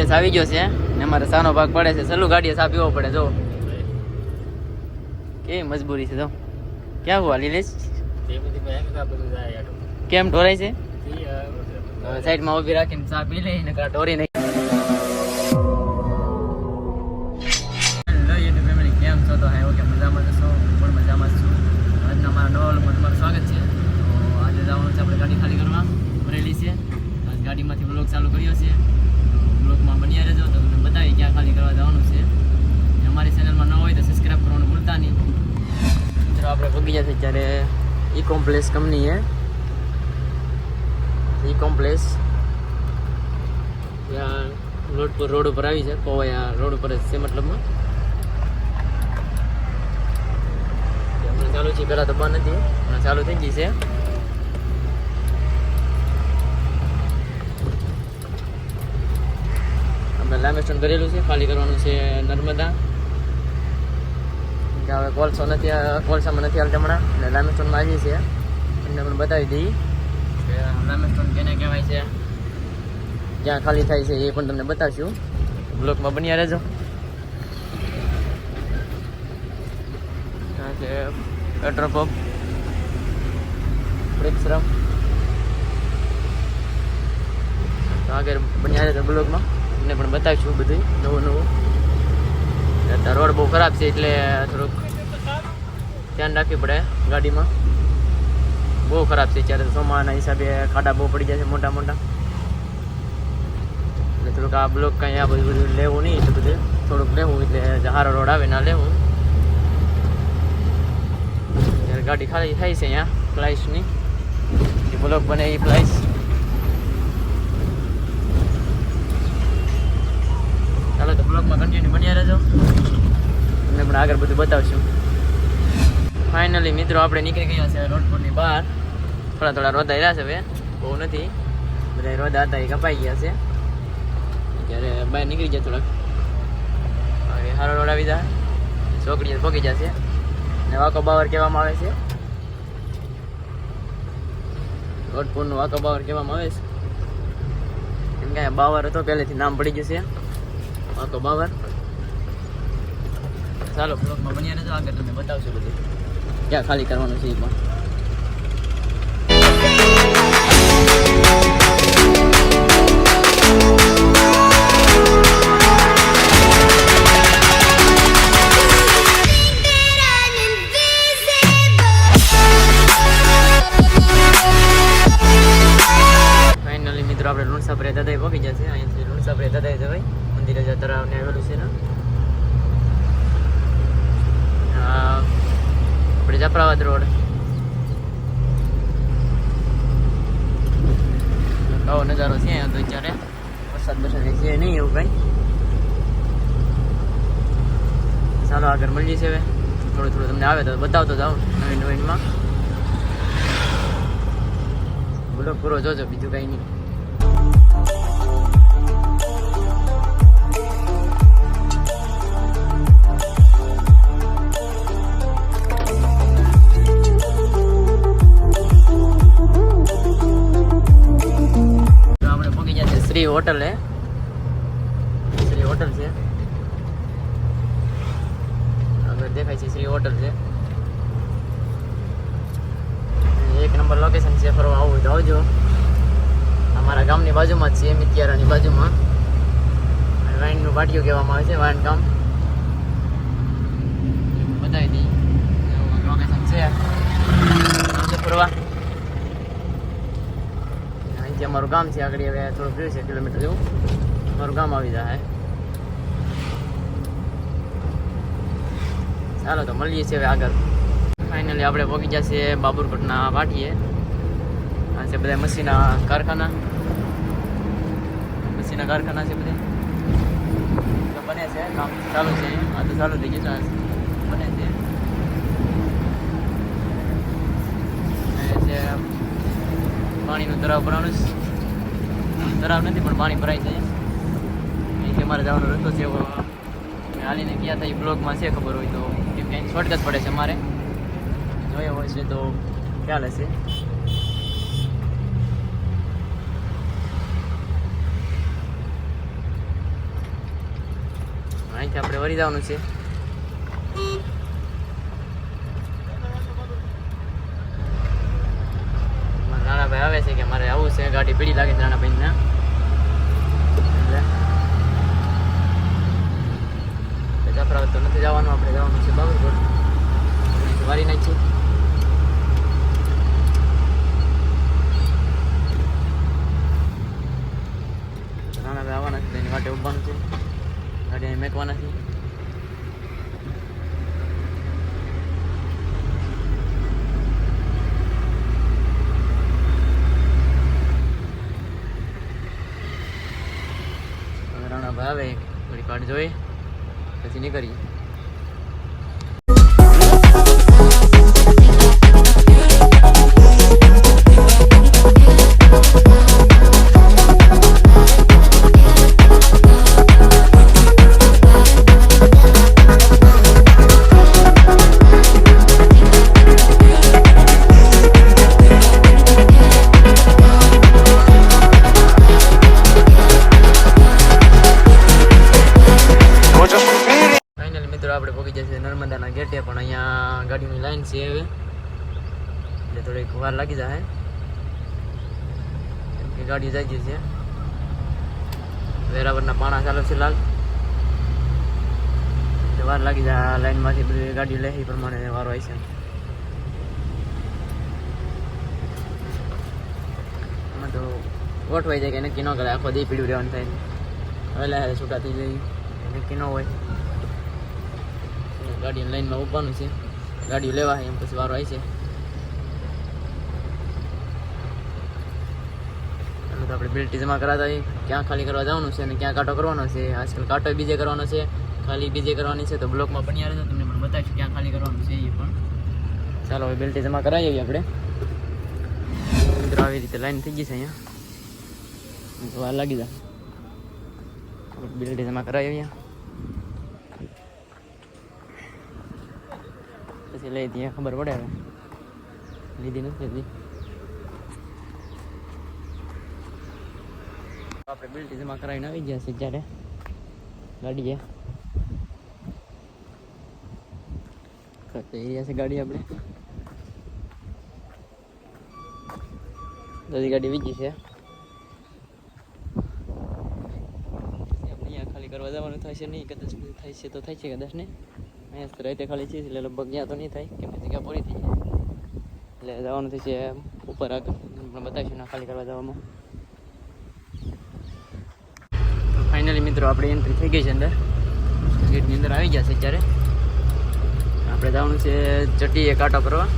નિલેશ આવી ગયો છે, ને અમારે સાનો ભાગ પડે છે. સલું ગાડીએ સા પીવો પડે, જો. કેવી મજબૂરી છે તો ક્યાં હુઆ, નિલેશ? કેમ, ઢોરાય છે? સાઈડમાં ઊભી રાખીને ચા પી લઈ ને ઢોરી નહીં. કેમ છો? તો હા, ઓકે, મજામાં જશો પણ મજામાં છું. આજના મારા નવા વ્લોગમાં તમારું સ્વાગત છે. આજે જવાનું આપણે ગાડી ખાલી કરવા. ભરેલી છે. આજ ગાડીમાંથી વ્લોગ ચાલુ કર્યો છે. વ્લોગમાં બન્યા રહેજો તો તમને બતાવી ક્યાં ખાલી કરવા જવાનું છે. અમારી ચેનલમાં ન હોય તો સબસ્ક્રાઈબ કરવાનું ભૂલતા નહીં. મિત્રો, આપણે પગી જશે ત્યારે ઈ કોમ્પ્લેક્સ કંપની છે ઈ કોમ્પ્લેક્સ ત્યાં રોડ પર રોડ ઉપર આવી છે કોવાયા રોડ ઉપર જ છે મતલબમાં. ચાલુ છે, પહેલાં તો બંધ હમણાં ચાલુ થઈ ગઈ છે. લામેસ્ટોન કરેલું છે ખાલી કરવાનું છે નર્મદા. હવે કોલસો નથી કોલસામાં નથી હાલતા હમણાં એટલે લામેસ્ટોનમાં આવી છે. એમને પણ બતાવી દઈ. કે લામેસ્ટોન કેને કહેવાય છે? જ્યાં ખાલી થાય છે એ પણ તમને બતાવશું. બ્લોકમાં બન્યા રહેજો. છે પેટ્રોલ પંપ. પ્રેક્ષરમ તો આગળ બન્યા રહેજો બ્લોકમાં. તમને પણ બતાવીશું બધું નવું નવું. અત્યારે રોડ બહુ ખરાબ છે એટલે થોડુંક ધ્યાન રાખવી પડે ગાડીમાં. બહુ ખરાબ છે અત્યારે ચોમાના હિસાબે ખાડા બહુ પડી જાય છે મોટા મોટા. એટલે થોડુંક આ બ્લોક કાંઈ આ બધું બધું લેવું નહીં એટલે બધું. થોડુંક લેવું એટલે સારો રોડ આવે ના લેવું. ત્યારે ગાડી ખાલી થાય છે અહીંયા પ્લાઇસની જે બ્લોક બને એ પ્લાઇસ બ્લોકમાં કન્ટિન્યુ બન્યા રહેજો. તમને પણ આગળ બધું બતાવશું. ફાઇનલી મિત્રો, આપણે નીકળી ગયા છે રોડ પરની બહાર. થોડા થોડા રોદા રહ્યા છે હવે. બહુ નથી. બધા રોદા હતા, એ કપાઈ ગયા છે. ત્યારે બહાર નીકળી ગયા થોડાક. હવે સારો રોડ આવી જાય. ચોકડી પગી જશે ને વાકો બાવર કહેવામાં આવે છે. રોડપુરનું વાકો બાવર કહેવામાં આવે છે. કેમ કે બાવર હતો, પહેલેથી નામ પડી ગયું છે. વાકો બાવર ચાલો, બ્લોગમાં બન્યા રહેજો. આગળ તમને બતાવશું બધું. ક્યાં ખાલી કરવાનું છે એમાં આપણે લુણસાપરે દાદાએ પહોંચી જશે અહીંયાથી લુણસાપરે દાદાએ જવાય. મંદિરે જ તળાવને આવેલું છે ને આ આપણે જાફરાબાદ રોડ આવો નજારો છે અહીંયા તો અત્યારે વરસાદ બરસાદ છે નહીં એવું કંઈ ચાલો આગળ મળીએ છીએ હવે થોડું થોડું તમને આવે તો બતાવતો જાઉં નવીન નવીનમાં બ્લોગ પૂરો જોજો બીજું કંઈ નહીં શ્રી હોટલ હે. શ્રી હોટલ છે. આગળ દેખાય છે શ્રી હોટલ છે. એક નંબર લોકેશન છે, ફરવા આવું તો આવજો. અમારા ગામની બાજુમાં જ છે મિતિયારાની બાજુમાં. વાઇનનું પાટિયું કહેવામાં આવે છે, વાઇન ગામ. બતાવી દઈ લોકેશન છે ફરવા. અહીંથી અમારું ગામ છે આગળ હવે થોડુંક રહ્યું છે કિલોમીટર જેવું. અમારું ગામ આવી જાય. ચાલો તો મળીએ છીએ હવે આગળ. ફાઇનલી આપણે પહોંચી ગયા છીએ બાબુરકોટના વાટીએ. આ છે બધા મશીના કારખાના. મશીના કારખાના છે બધા. બને છે, કામ ચાલુ છે. આ તો ચાલુ થઈ ગયું છે બને છે એ છે પાણીનું તળાવ ભરાણું તળાવ નથી, પણ પાણી ભરાય જાય. અહીંથી અમારે જવાનો રસ્તો છે હાલીને ગયા હતા, એ બ્લોગમાં છે ખબર હોય તો. કેમ કે શોર્ટકટ પડે છે અમારે જોયો હોય છે તો ખ્યાલ હશે. અહીંથી આપણે વળી જવાનું છે મારા નાનાભાઈ આવે છે કે મારે આવું છે ગાડી પીડી લાગે છે નાનાભાઈને એટલે. જાફરાબાદ તો નથી જવાનું, આપણે જવાનું છે બાબરકોટ વારી નાખીએ. નાનાભાઈ આવવાના છે એની માટે ઊભવાનું છે. ગાડી મેકવાના છે હવે રાણાભાઈ આવે થોડી વાર જોઈ પછી નીકળીએ. વાર લાગી જાય. કેમ કે ગાડી જાય છે. વેરાવરના પાણા ચાલુ છે લાલ. વાર લાગી જાય આ લાઈનમાંથી બધી ગાડી લે એ પ્રમાણે વારો આવી છે. આમાં તો ગોઠવાઈ જાય કે નક્કી ન કરે આખો દી પીડ્યું રહેવાનું થાય. વહેલા છૂટા થઈ જાય. નક્કી ન હોય. ગાડી લાઈનમાં ઊભવાનું છે. ગાડીઓ લેવા એમ પછી વારો આવી છે ચાલો તો આપણે બિલ્ટી જમા કરાતા હોય ક્યાં ખાલી કરવા જવાનું છે અને ક્યાં કાંટો કરવાનો છે? આજકાલ કાંટો બીજે કરવાનો છે. ખાલી બીજે કરવાની છે તો બ્લોકમાં પણ આવે તમને પણ બતાવીશું ક્યાં ખાલી કરવાનું છે એ પણ. ચાલો, હવે બિલ્ટી જમા કરાવી આવીએ આપણે. મિત્રો, આવી રીતે લાઈન થઈ ગઈ છે અહીંયા. વાર લાગી જા બિલ્ટી જમા કરાવી આવીએ. પછી લઈ દઈએ ખબર પડે હવે. લીધી નથી લીધી આપણે બિલ્ટી જમા કરાવીને આવી ગયા છે જ્યારે ગાડીએ એરિયા છે ગાડી આપણે. બધી ગાડી વીજી છે. ખાલી કરવા જવાનું થાય છે નહીં, કદાચ થાય છે તો થાય છે કદાચ ને અહીંયા રાતે ખાલી છે એટલે લગભગ ત્યાં તો નહીં થાય, કેમ કે જગ્યા પૂરી થઈ જાય. એટલે જવાનું થશે ઉપર આગળ. બતાવીશું ના ખાલી કરવા જવામાં તો ફાઇનલી મિત્રો, આપણે એન્ટ્રી થઈ ગઈ છે અંદર. ગેટની અંદર આવી ગયા છે અત્યારે. આપણે જવાનું છે ચટીએ કાંટો કરવા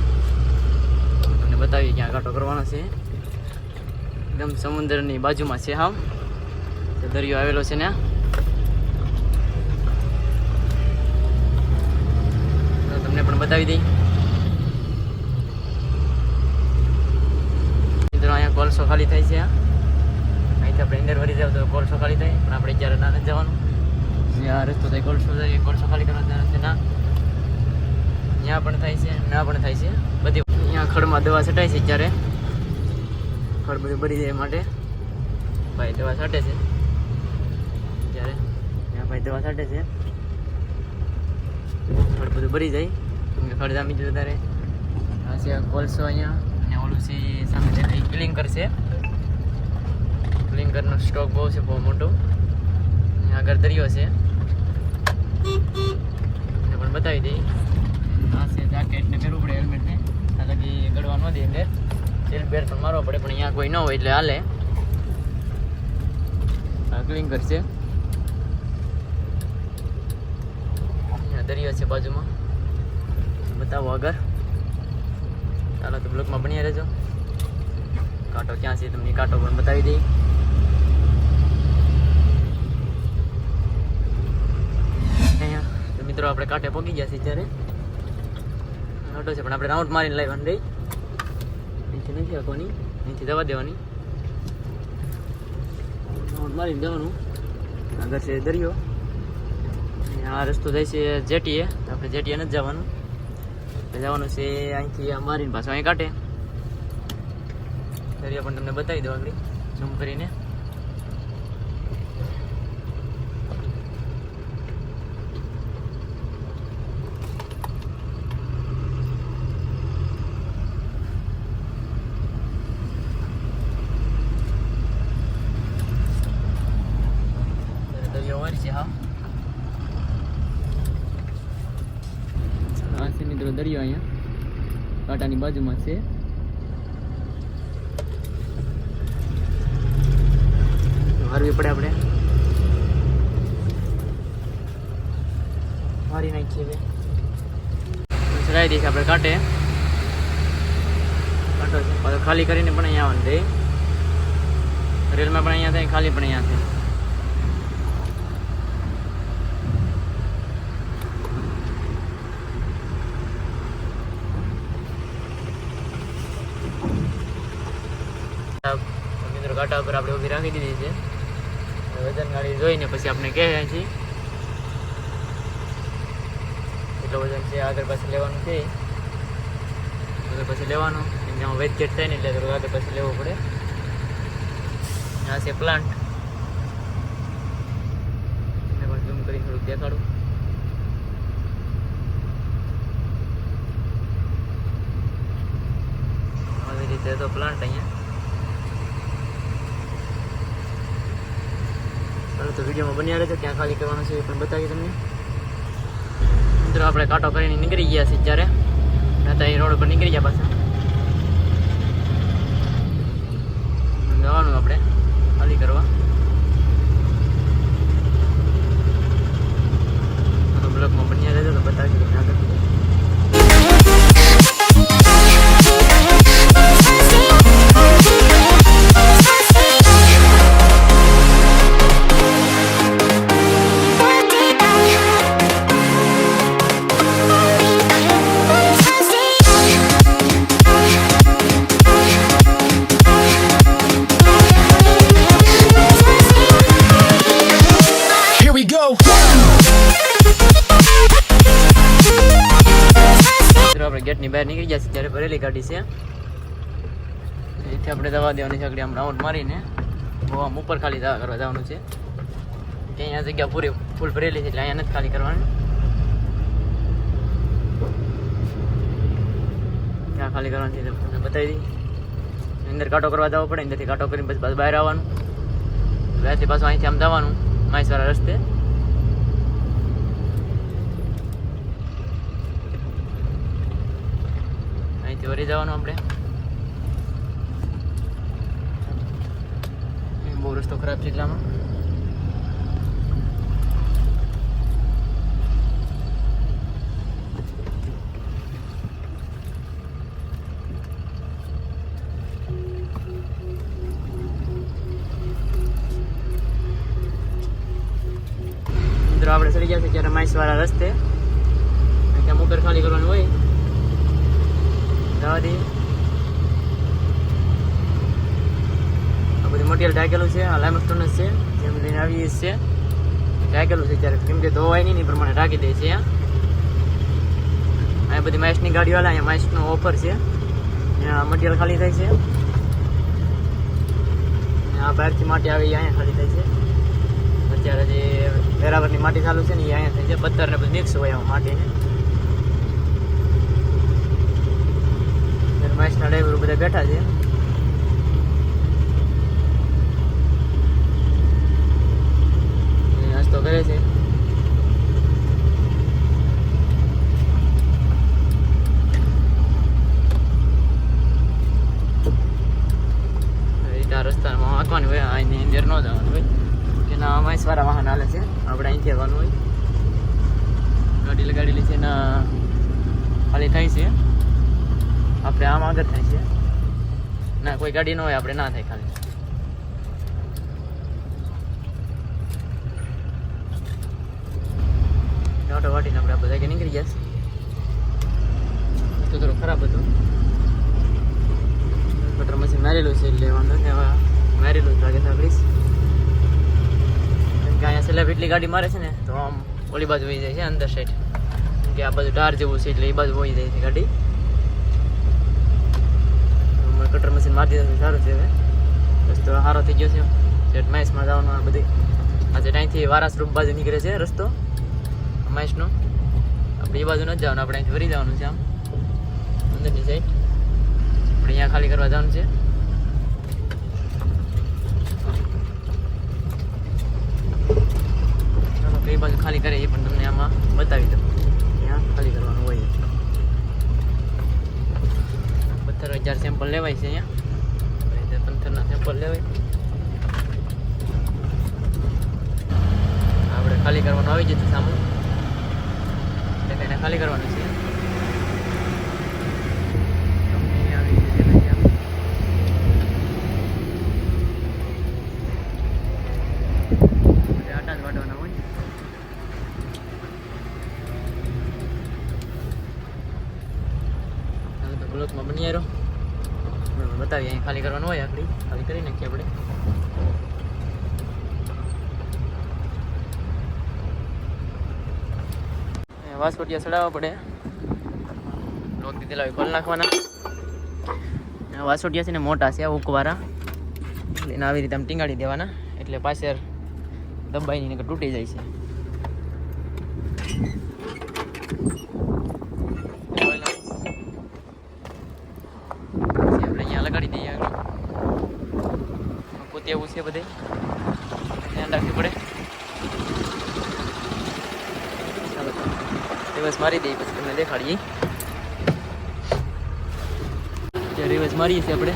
તમને બતાવીએ ક્યાં કાંટો કરવાનો છે. એકદમ સમુદ્રની બાજુમાં છે તો દરિયો આવેલો છે ને તો તમને પણ બતાવી દઈ. મિત્રો, અહીંયા કોલસો ખાલી થાય છે અહીંથી આપણે અંદર જાવ તો કોલસો ખાલી થાય, પણ આપણે જ્યારે ના નથી જવાનું, જ્યાં રસ્તો થાય કોલસો થાય કોલસો ખાલી કરવા, ત્યાં ના. ત્યાં પણ થાય છે, ના પણ થાય છે. બધી અહીંયા ખડમાં દવા છટાય છે જ્યારે. ખડ બધું ભરી જાય માટે. ભાઈ દવા છાંટે છે. જ્યારે ત્યાં ભાઈ દવા છાંટે છે. ખડ બધું ભરી જાય. ખડ જામી જાય ત્યારે આ છે કોલસો અહીંયા, અને ઓલું છે સામે ક્લિંગ કરશે. ક્લિંગરનો સ્ટોક બહુ છે, બહુ મોટો. આગળ દરિયો છે. એને પણ બતાવી દઈ. આ છે જાકેટને પહેરવું પડે હેલ્મેટને આ લગી ગળવા ન દે અંદર. સીલ બેર પણ મારવા પડે, પણ અહીંયા કોઈ ન હોય એટલે હાલે. આ ક્લિંગર છે. દરિયો છે બાજુમાં. બતાવો આગળ. ચાલો તો બ્લોકમાં બન્યા રહેજો. કાંટો ક્યાં છે તમને કાંટો પણ બતાવી દઈ અહીંયા તો મિત્રો, આપણે કાંઠે પહોંચી ગયા છીએ ત્યારે ઓટો છે, પણ આપણે રાઉન્ડ મારીને લાવી રહી અહીંથી નથી આપવાની અહીંથી દવા દેવાની. રાઉન્ડ મારીને જવાનું. આગળ છે દરિયો. આ રસ્તો જાય છે જેટીએ. આપણે જેટીએ નથી જવાનું. જવાનું છે અહીંથી આ મારીને પાછો અહીં કાંઠે. દરિયો પણ તમને બતાવી દો આગળ. ઝૂમ કરીને. હોય છે હા આ છે મિત્રો દરિયો અહીંયા. કાંટાની બાજુમાં છે. મારવી પડે આપણે. મારી નાખીએ હવે ચડાવી દઈશું આપણે કાંટે. કાંટો છે. ખાલી કરીને પણ અહીંયા આવવાનું રેલમાં પણ અહીંયા થાય ખાલી પણ અહીંયા થાય મિત્રો કાંટા ઉપર આપણે ઊભી રાખી દીધી છે હવે જોઈને પછી આપણે કહે છે એટલો વજન છે, આગળ પાછળ લેવાનું છે આગળ પછી લેવાનું એમાં ચેટ થાય ને એટલે થોડું આગળ પાછળ લેવું પડે. આ છે પ્લાન્ટ એને પણ ઝૂમ કરી થોડુંક દેખાડું આવી રીતે તો પ્લાન્ટ અહીંયા ચાલો તો વિડીયોમાં બન્યા રહેજો ક્યાં ખાલી કરવાનું છે એ પણ બતાવી તમને. મિત્રો, આપણે કાંટો કરીને નીકળી ગયા છીએ જ્યારે. નતા એ રોડ ઉપર નીકળી ગયા પાછા. જવાનું આપણે, ખાલી કરવા. ગાડી છે. એથી આપણે દવા દેવાની છે આગળ આમ રાઉન્ડ મારીને. આમ ઉપર ખાલી દવા કરવા જવાનું છે. અહીંયા જગ્યા પૂરી ફૂલ ભરેલી છે એટલે અહીંયા નથી ખાલી કરવાની. ત્યાં ખાલી કરવાની છે તમને બતાવી દીધી અંદર કાંટો કરવા જવો પડે અંદરથી કાંટો કરીને પછી બહાર આવવાનું. ત્યાંથી પાછું અહીંથી આમ જવાનું માઇસવાળા રસ્તે. વળી જવાનું આપણે? બહુ રસ્તો ખરાબ છે એટલામાં. આપણે ચડી ગયા છે ત્યારે માઇસવાળા રસ્તે. ત્યાં મોટર ખાલી કરવાનું હોય. જવા દઈએ આ બધી મટીરિયલ ઢાકેલું છે, આ લાઇમસ્ટોન જ છે, જેમ લઈને આવીએ છે ઢાકેલું છે ત્યારે, કેમ કે ધોવાય નહીં એ પ્રમાણે ઢાંકી દે છે અહીંયા બધી માઇસની ગાડીઓ વાળા, અહીંયા માઇસનો ઓફર છે. અહીંયા મટીરિયલ ખાલી થાય છે. અને આ બહારથી માટી આવે, એ અહીંયા ખાલી થાય છે. અત્યારે જે વેરાવરની માટી ચાલુ છે ને, એ અહીંયા થાય છે. પથ્થર ને બધું મિક્સ હોય આમાં માટીને. મહેશના ડ્રાઈવરો બધા બેઠા છે. નાસ્તો કરે છે રીતે આ રસ્તામાં આંકવાનું હોય અહીંની અંદર ન જવાનું હોય કે ના અમારી વાળા વાહન હાલે છે આપણે અહીંથી આવવાનું હોય ગાડી લગાડેલી છે ના ખાલી થાય છે આપણે આમ આગળ થાય છે ના કોઈ ગાડી ન હોય, આપણે ના થાય ખાલી. ઓટો વાટીને આપણે બધા કે નીકળી ગયા તો થોડું ખરાબ હતું. બટર મશીન મારેલું છે, એટલે વાંધો નહીં, હવે મારેલું લાગે આગળ કેમ કે અહીંયા સેલેબ એટલી ગાડી મારે છે ને, તો આમ ઓલી બાજુ વહી જાય છે, અંદર સાઈડ કે આ બાજુ ટાર જેવું છે, એટલે એ બાજુ વહી જાય છે ગાડી. કટર મશીન મારી દીધું સારું છે હવે. રસ્તો સારો થઈ ગયો છે. સેટ માઇસમાં જવાનું આ બધી. આજે ત્યાંથી વારાસ રૂપ બાજુ નીકળે છે રસ્તો. માઇસનો આપણે એ બાજુ નથી જવાનું, આપણે અહીંથી વરી જવાનું છે આમ. અંદરની સાઈડ આપણે અહીંયા ખાલી કરવા જવાનું છે. કઈ બાજુ ખાલી કરે એ પણ તમને આમાં બતાવી દઉં. ત્યાં ખાલી કરવાનું હોય પથ્થર હજાર સેમ્પલ લેવાય છે અહીંયા. પથ્થરના સેમ્પલ લેવાય. આપણે ખાલી કરવાનું આવી જતું સામે એટલે એને ખાલી કરવાનું છે કંપની આવી છે જેને ત્યાં બધા આટા જ વાટવાના હોય હાલો તો બ્લોકમાં બની આવ્યો બરાબર બતાવીએ અહીં ખાલી કરવાનું હોય આખડી ખાલી કરી નાખીએ આપણે અહીંયા વાસકોટિયા ચડાવવા પડે. લોક દીધેલા હોય ખોલ નાખવાના. વાસોટિયા છે ને મોટા છે ઉકવારા. એને આવી રીતે આમ ટીંગાડી દેવાના, એટલે પાછળ દબાઈને નહીંતર તૂટી જાય છે. અહીંયા લગાડી દઈએ આગળ. પોતે એવું છે બધે ધ્યાન રાખવી પડે ચાલો રિવર્સ મારી દઈએ પછી તમને દેખાડીએ. ત્યારે રિવર્સ મારીએ છીએ આપણે.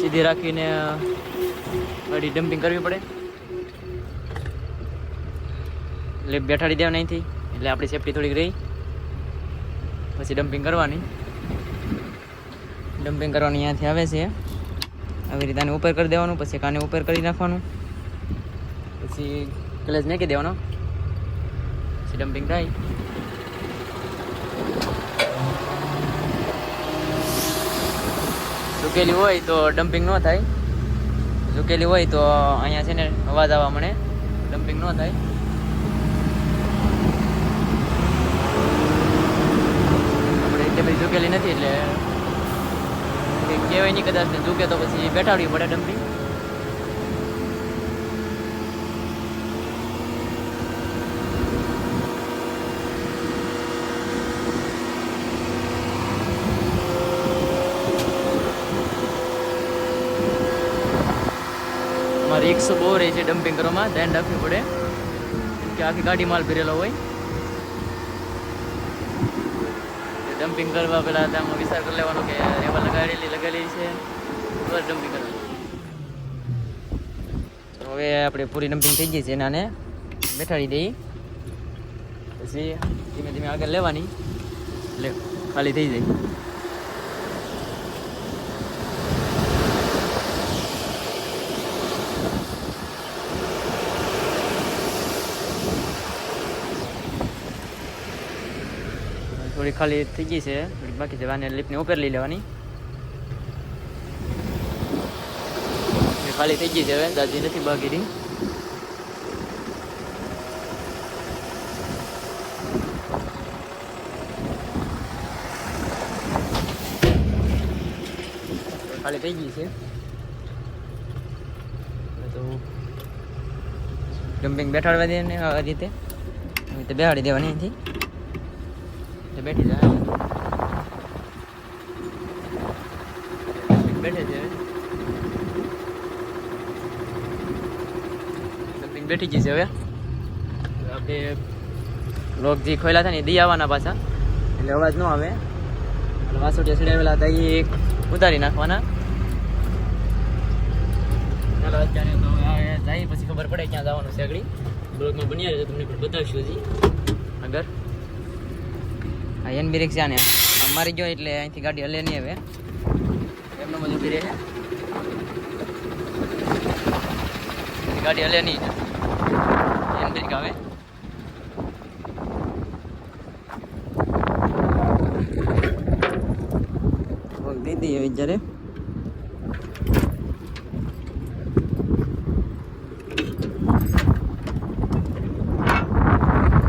સીધી રાખીને ગાડી ડમ્પિંગ કરવી પડે. એટલે બેઠાડી દેવા અહીંથી. એટલે આપણી સેફટી થોડીક રહી. પછી ડમ્પિંગ કરવાની. ડમ્પિંગ કરવાની અહીંયાથી આવે છે. આવી રીતે ઉપર કરી દેવાનું, પછી કાને ઉપર કરી નાખવાનું. પછી ક્લચ નાખી દેવાનો? પછી ડમ્પિંગ થાય ઝૂકેલી હોય તો ડમ્પિંગ ન થાય. ઝૂકેલી હોય તો અહીંયા છે ને અવાજ આવવા મળે. ડમ્પિંગ ન થાય. આપણે એટલે બધી ઝૂકેલી નથી એટલે. કહેવાય નહીં કદાચ, ઝૂકે તો પછી બેઠાડવી પડે ડમ્પિંગ મારે રિક્સ બહુ રહે છે ડમ્પિંગ કરવામાં ધ્યાન રાખવું પડે. કે આખી ગાડી માલ ભરેલો હોય. ડમ્પિંગ કરવા પહેલાં તેમાં વિચાર કરી લેવાનો કે રેવા લગાડેલી લગાડેલી છે. બસ ડમ્પિંગ કરવાનું હવે આપણે પૂરી ડમ્પિંગ થઈ ગઈ છે એનાને બેઠાડી દઈ. પછી ધીમે ધીમે આગળ લેવાની. એટલે ખાલી થઈ જાય. થોડી ખાલી થઈ ગઈ છે. બાકી છે આને ઉપર લઈ લેવાની. ખાલી થઈ ગઈ છે હવે, દાદી નથી બાકી ખાલી થઈ ગઈ છે. તો ડમ્પિંગ બેઠાડવા દે ને આ રીતે બેહાડી દેવાની અહીંથી. એટલે બેઠી જાય બેઠે છે બેઠી ગઈ છે હવે. આપણે લોક જે ખોયેલા હતા ને દઈ આવવાના પાછા. એટલે અવાજ ન આવે. એટલે વાસોટિયા ચડાવેલા હતા એ ઉતારી નાખવાના. ચાલો, અત્યારે તો જાય, પછી ખબર પડે ક્યાં જવાનું છે આગળ. બ્લોગમાં બની આવે તો તમને પણ બતાવશું હજી. એન બી રિક્ષા ને અમારી મારી ગયો એટલે અહીંથી ગાડી હલે નહીં હવે. એમનો બધું ઊભી રહે. ગાડી હલે નહીં એન બ્રેક આવે. દીદી હવે જ્યારે.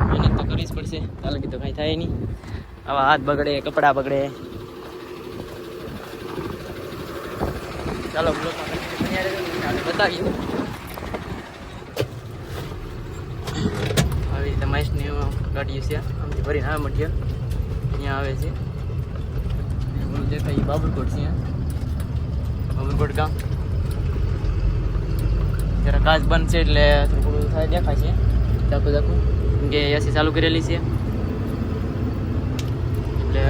મહેનત તો કરવી જ પડશે. તાલકી તો કાંઈ થાય નહીં. આવા હાથ બગડે, કપડાં બગડે. ચાલો બતાવીએ. આવી રીતે મહેશની ગાડી છે. આમથી ભરીને આવે મટીરિયલ અહીંયા આવે છે. ઓલું જે ઈ બાબરકોટ છે. બાબરકોટ ગામ. જરા કાચ બંધ છે એટલે થોડું થાય, દેખાય છે. દાખું દાખું કે એસી ચાલુ કરેલી છે એટલે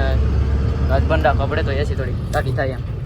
કાચ બંધ કપડે તો એસી થોડી તાકી થાય એમ.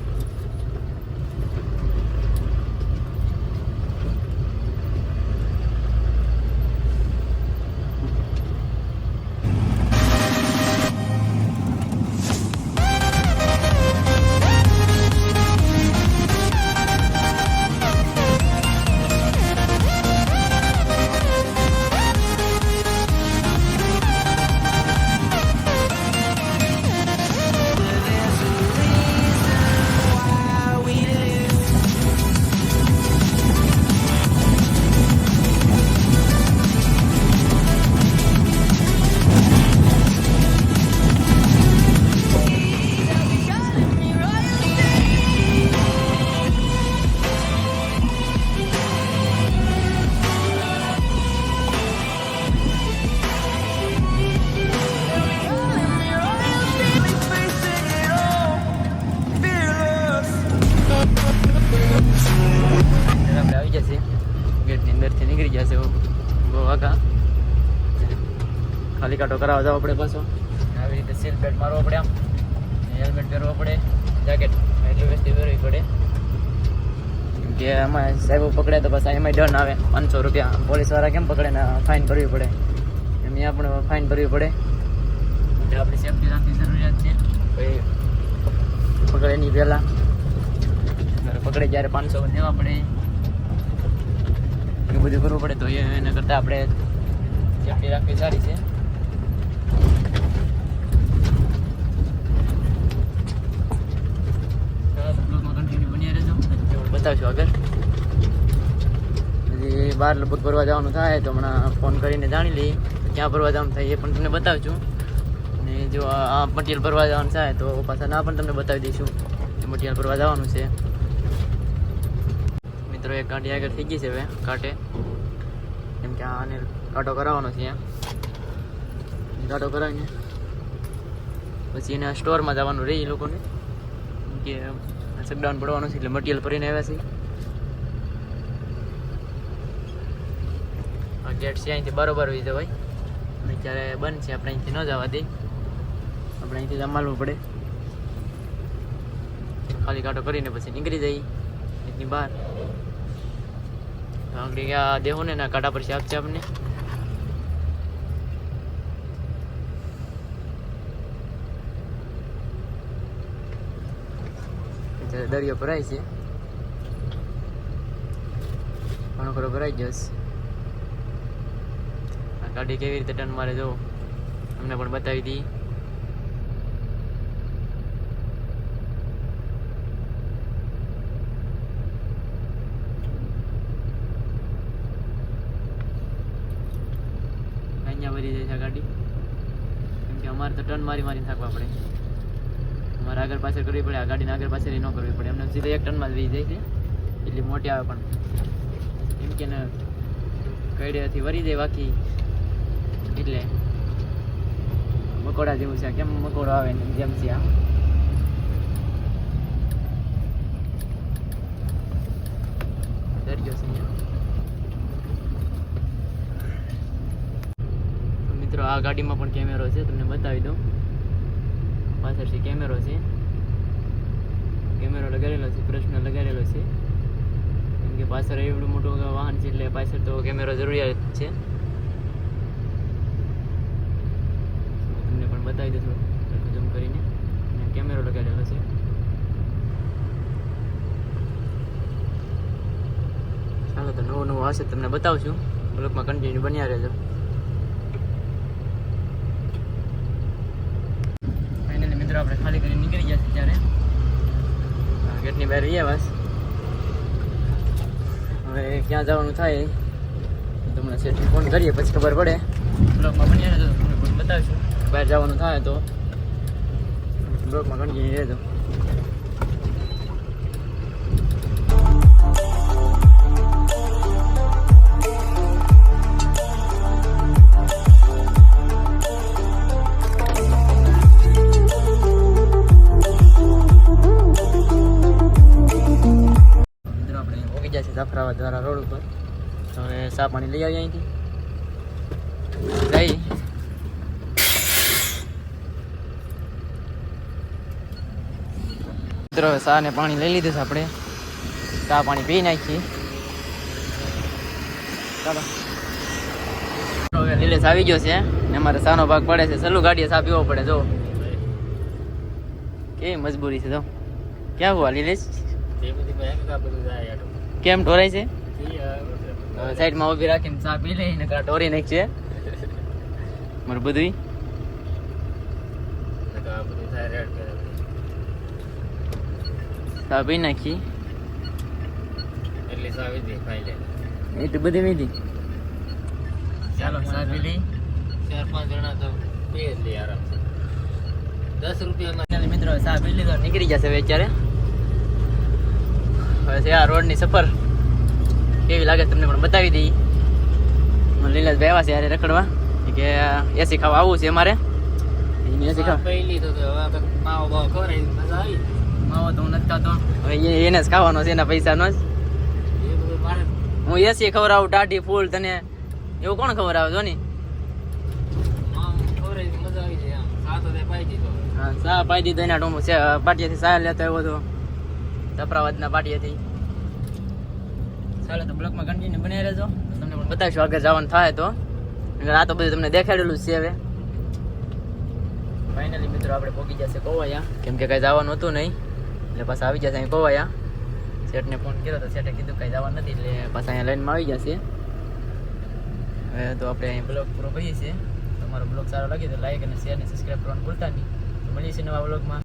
કાંટો કરાવવા જવો પડે પાછો. આવી રીતે સીલ બેલ્ટ મારવો પડે આમ. હેલ્મેટ પહેરવો પડે જેકેટ. એટલી વ્યવસ્થિત પહેરવી પડે. કે આમાં સાહેબો પકડે તો પછી એમાં ડન આવે. પાંચસો રૂપિયા. પોલીસવાળા કેમ પકડે ને ફાઇન ભરવી પડે? એમ અહીંયા પણ ફાઇન ભરવી પડે. એટલે આપણી સેફટી રાખવી જરૂરિયાત છે. ભાઈ પકડે નહીં પહેલાં. પકડે જ્યારે પાંચસો દેવા પડે. એ બધું કરવું પડે તો એના કરતાં આપણે સેફટી રાખવી સારી છે ચાલો તો બ્લોગમાં કન્ટિન્યુ બન્યા રહેજો જે હું બતાવશું આગળ. હજી બહાર લગભગ ફરવા જવાનું થાય તો હમણાં ફોન કરીને જાણી લઈએ. ક્યાં ફરવા જવાનું થાય એ પણ તમને બતાવશું. અને જો આ મટીરિયલ ભરવા જવાનું થાય તો પાછા ના પણ તમને બતાવી દઈશું કે મટીરિયલ ભરવા જવાનું છે. મિત્રો, એક ગાડી આગળ થઈ ગઈ છે હવે કાંટે કેમ કે આને કાંટો કરાવવાનો છે કાંટો કરાવીને પછી એના સ્ટોરમાં જવાનું રહે એ લોકોને. કે શકડાઉન પડવાનું છે એટલે મટીરિયલ ભરીને આવ્યા છે ગેટ છે અહીંથી બરોબર હોય જવાય અને જ્યારે બંધ છે આપણે અહીંથી ન જવા દે. આપણે અહીંથી જમાડવું પડે. ખાલી કાંટો કરીને પછી નીકળી જઈએ. એટલી બહાર. આંગળી દેહો ને ના કાંટા પર આપશે આપણને અત્યારે દરિયો ભરાય છે ઘણો ખરો ભરાઈ જશે આ ગાડી કેવી રીતે ટર્ન મારે જો અમને પણ બતાવી દી અહીંયા વધી જાય છે ગાડી કેમ કે અમારે તો ટર્ન મારી મારીને થાકવા પડે આગળ પાછળ કરવી પડે, આ ગાડીને આગળ પાછળ ન કરવી પડે. એમને સીધા એક ટનમાં જ વહી જાય છે એટલી મોટી આવે પણ. એમ કે કઈડેથી વરી જાય બાકી. એટલે મકોડા જેવું છે. કેમ મકોડો આવે ને જેમ છે આ? મિત્રો, આ ગાડીમાં પણ કેમેરો છે. તમને બતાવી દઉં. પાછળથી કેમેરો છે. કેમેરો લગાડેલો છે, પ્રશ્ન લગાડેલો છે. કેમ કે પાછળ એવડું મોટું વાહન છે એટલે પાછળ તો કેમેરો જરૂરિયાત છે. તમને પણ બતાવી દઉં ઝૂમ કરીને. કેમેરો લગાડેલો છે. ચાલો તો નવું નવું આવશે તમને બતાવશું. બ્લોકમાં કન્ટિન્યુ બન્યા રહેજો. ફાઇનલી મિત્રો, આપણે ખાલી કરીને નીકળી ગયા છે ત્યારે. ગેટની બહાર રહીએ બસ. હવે ક્યાં જવાનું થાય તમને સેટી ફોન કરીએ પછી ખબર પડે. બ્લોકમાં રહેજો તમને પણ બતાવીશું. બહાર જવાનું થાય તો. બ્લોકમાં કન્ટિન્યુ રહેજો જાફરાબાદ દ્વારા રોડ ઉપર. હવે સા પાણી લઈ આવીએ અહીંથી. લઈ. મિત્રો સા ને પાણી લઈ લીધું છે આપણે. સા પાણી પી નાખીએ. ચાલો. હવે લીલેશ આવી ગયો છે, ને અમારે સાનો ભાગ પડે છે. સલું ગાડીએ સા પીવો પડે જો કેવી મજબૂરી છે તો ક્યાં હુआ લીલેશ? કેમ ઢોરાય છે? સાઈડમાં ઊભી રાખીને ચા પી લઈ ને ઢોરી નાખશે મારું બધું ચા પી નાખી. એ તો બધી મીધી ચાલો ચા પી લઈ ચાર પાંચ જણા તો પી જ લે આરામથી. દસ રૂપિયામાં મિત્રો ચા પી લીધો નીકળી જશે હવે અત્યારે. હવે છે આ રોડની સફર. કેવી લાગે તમને પણ બતાવી દઈ. લીલાસભાઈ આવ્યા છે યારે રખડવા. કે એસી ખાવા આવવું છે અમારે. એસી ખાવા આવી. હું એને જ ખાવાનો છે એના પૈસાનો જ. હું એસી ખવડાવું ટાઢી ફૂલ તને એવું કોણ ખબર આવી જાય આમ. સા પાઈ દીધો. હા એના ટોમો છે પાટિયાથી ચા લેતો આવ્યો હતો તપરાવાદના પાટિયાથી. ચાલો તો બ્લોકમાં કન્ટિન્યુ બની રહેજો. તમને પણ બતાવીશું આગળ જવાનું થાય તો. આ તો બધું તમને દેખાડેલું છે હવે. ફાઇનલી મિત્રો આપણે પહોંચી જશે કોવાયા. કેમ કે કાંઈ જવાનું હતું નહીં. એટલે પાછા આવી જશે અહીં કોવાયા. શેઠને ફોન કર્યો તો શેઠે કીધું કાંઈ જવાનું નથી એટલે પાછા અહીંયા લાઈનમાં આવી જશે હવે તો આપણે અહીં બ્લોગ પૂરો કરીએ છીએ. તમારો બ્લોગ સારો લાગે તો લાઈક અને શેર અને સબસ્ક્રાઈબ કરવાનું ભૂલતા નહીં. મળીએ છીએ નવા બ્લોગમાં